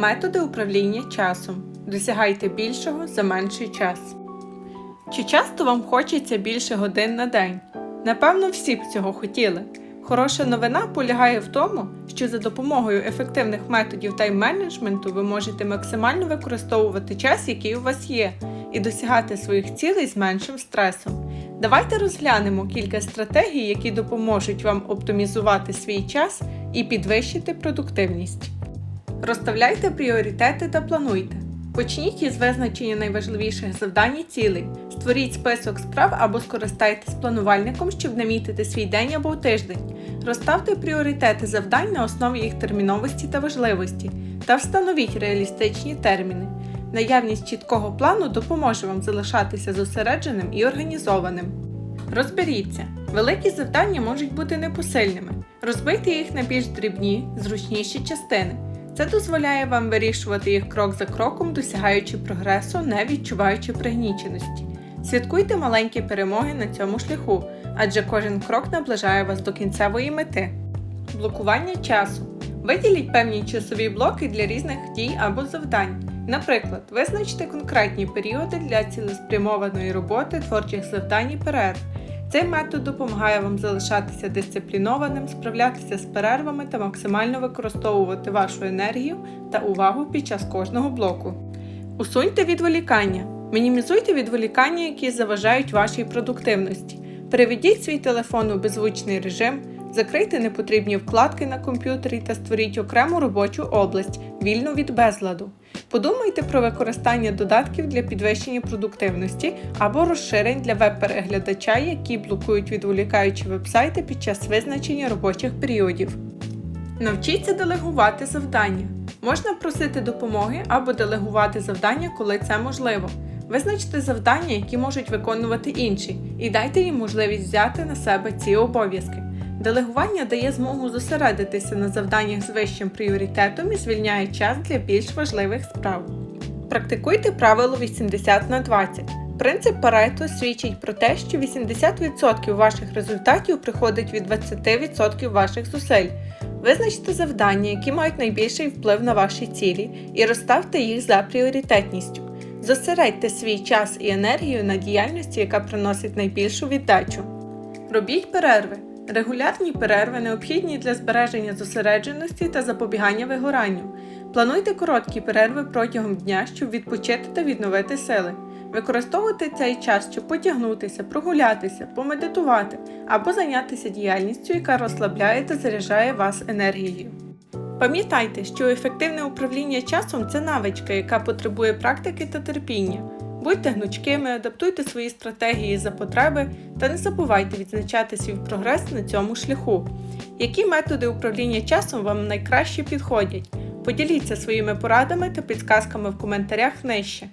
Методи управління часом. Досягайте більшого за менший час. Чи часто вам хочеться більше годин на день? Напевно, всі б цього хотіли. Хороша новина полягає в тому, що за допомогою ефективних методів тайм-менеджменту ви можете максимально використовувати час, який у вас є, і досягати своїх цілей з меншим стресом. Давайте розглянемо кілька стратегій, які допоможуть вам оптимізувати свій час і підвищити продуктивність. Розставляйте пріоритети та плануйте. Почніть із визначення найважливіших завдань і цілей. Створіть список справ або скористайтесь планувальником, щоб намітити свій день або тиждень. Розставте пріоритети завдань на основі їх терміновості та важливості та встановіть реалістичні терміни. Наявність чіткого плану допоможе вам залишатися зосередженим і організованим. Розберіться, великі завдання можуть бути непосильними. Розбийте їх на більш дрібні, зручніші частини. Це дозволяє вам вирішувати їх крок за кроком, досягаючи прогресу, не відчуваючи пригніченості. Святкуйте маленькі перемоги на цьому шляху, адже кожен крок наближає вас до кінцевої мети. Блокування часу. Виділіть певні часові блоки для різних дій або завдань. Наприклад, визначте конкретні періоди для цілеспрямованої роботи, творчих завдань і перерв. Цей метод допомагає вам залишатися дисциплінованим, справлятися з перервами та максимально використовувати вашу енергію та увагу під час кожного блоку. Усуньте відволікання. Мінімізуйте відволікання, які заважають вашій продуктивності. Переведіть свій телефон у беззвучний режим, закрийте непотрібні вкладки на комп'ютері та створіть окрему робочу область, вільну від безладу. Подумайте про використання додатків для підвищення продуктивності або розширень для веб-переглядача, які блокують відволікаючі вебсайти під час визначення робочих періодів. Навчіться делегувати завдання. Можна просити допомоги або делегувати завдання, коли це можливо. Визначте завдання, які можуть виконувати інші, і дайте їм можливість взяти на себе ці обов'язки. Делегування дає змогу зосередитися на завданнях з вищим пріоритетом і звільняє час для більш важливих справ. Практикуйте правило 80 на 20. Принцип Парето свідчить про те, що 80% ваших результатів приходить від 20% ваших зусиль. Визначте завдання, які мають найбільший вплив на ваші цілі, і розставте їх за пріоритетністю. Зосередьте свій час і енергію на діяльності, яка приносить найбільшу віддачу. Робіть перерви. Регулярні перерви необхідні для збереження зосередженості та запобігання вигоранню. Плануйте короткі перерви протягом дня, щоб відпочити та відновити сили. Використовуйте цей час, щоб потягнутися, прогулятися, помедитувати або зайнятися діяльністю, яка розслабляє та заряджає вас енергією. Пам'ятайте, що ефективне управління часом це навичка, яка потребує практики та терпіння. Будьте гнучкими, адаптуйте свої стратегії за потреби та не забувайте відзначати свій прогрес на цьому шляху. Які методи управління часом вам найкраще підходять? Поділіться своїми порадами та підсказками в коментарях нижче.